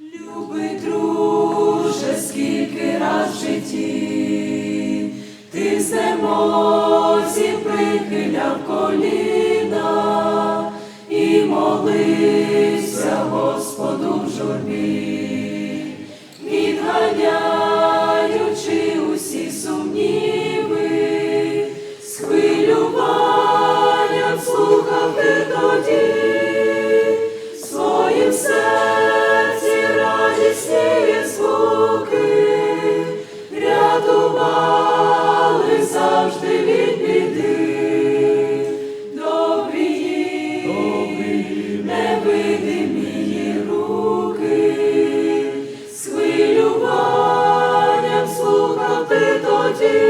Любий друже, скільки раз в житті, ти з немозі прихиляв коліна завжди від біди. Добрі, Добрі. невидимі руки, з хвилюванням слухав ти тоді,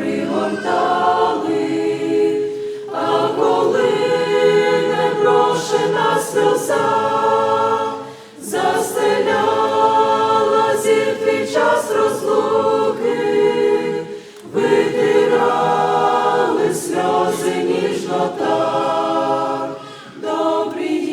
пригортали, а коли непрошена сльоза застеляла зір твій час розлуки, витирали сльози ніжно так, добрі,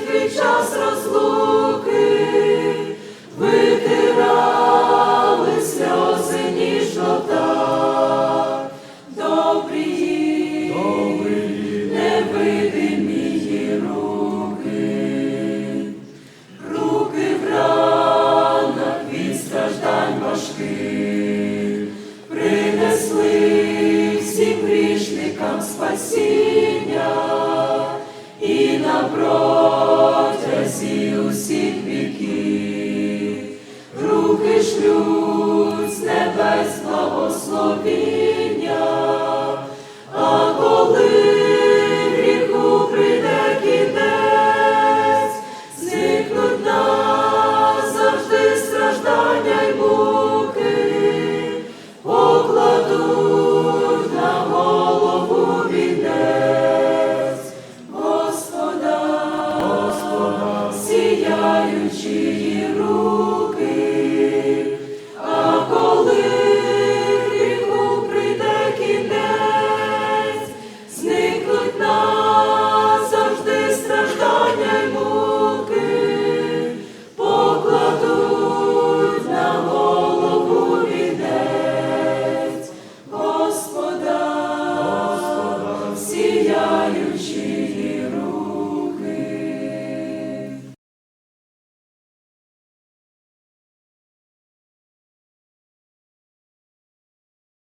твій час розлуки, витирали сльози ніжно так, добрі, добрі. невидимі руки, руки в ранах від страждань важких, принесли всім грішникам спасіння руки